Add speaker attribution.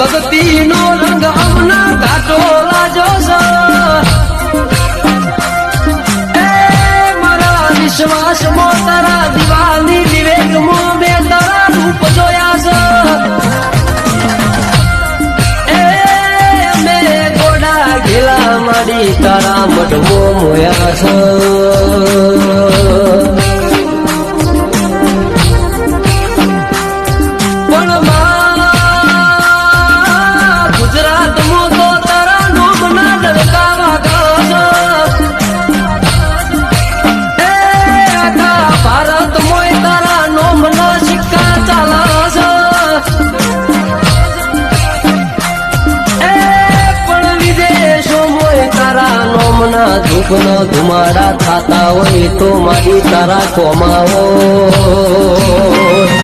Speaker 1: ભક્તિ નો રંગ અમના કાટો લાજો છે. મારા વિશ્વાસ મો તારા દિવાલી વિવેક મો બે તારા રૂપ જોયા છે. મે ગોડા ગેલા મારી તારા મઢવો મોયા છે. તારા ધૂપનો ધુમાડા થાતા હોય તો મારી તારા કોમાઓ